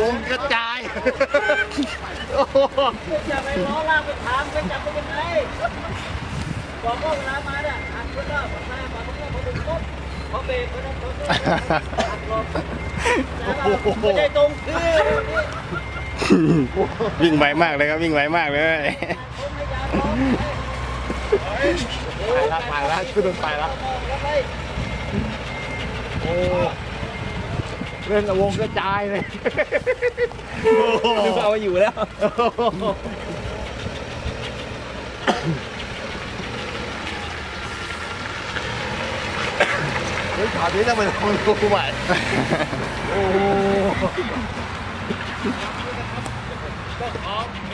วงกระจาย โอ้โหจับไปล้อลากไปทางไปจับไปยังไงบอกว่าเวลามาเนี่ยหักเพื่อนว่าผมมามาผมเนี่ยผมดึงปุ๊บเขาเบรกเขาต้องเขาต้องหักหลบไม่ได้ตรงคือ วิ่งไวมากเลยครับวิ่งไวมากเลยผมไม่อยากล้อมไปแล้วไปแล้วขึ้นรถไปแล้วแล้วไปโอ้เล่นกับวงกระจายเลยนึกว่าเอาอยู่แล้วเฮ้ยถามนี้ทำไมต้องรู้ใหม่โอ้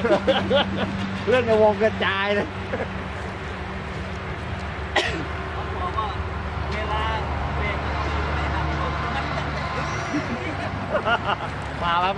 โหเล่นกับวงกระจายเลยบอกว่าเวลาเบรกไม่หักหลบมาแล้วมา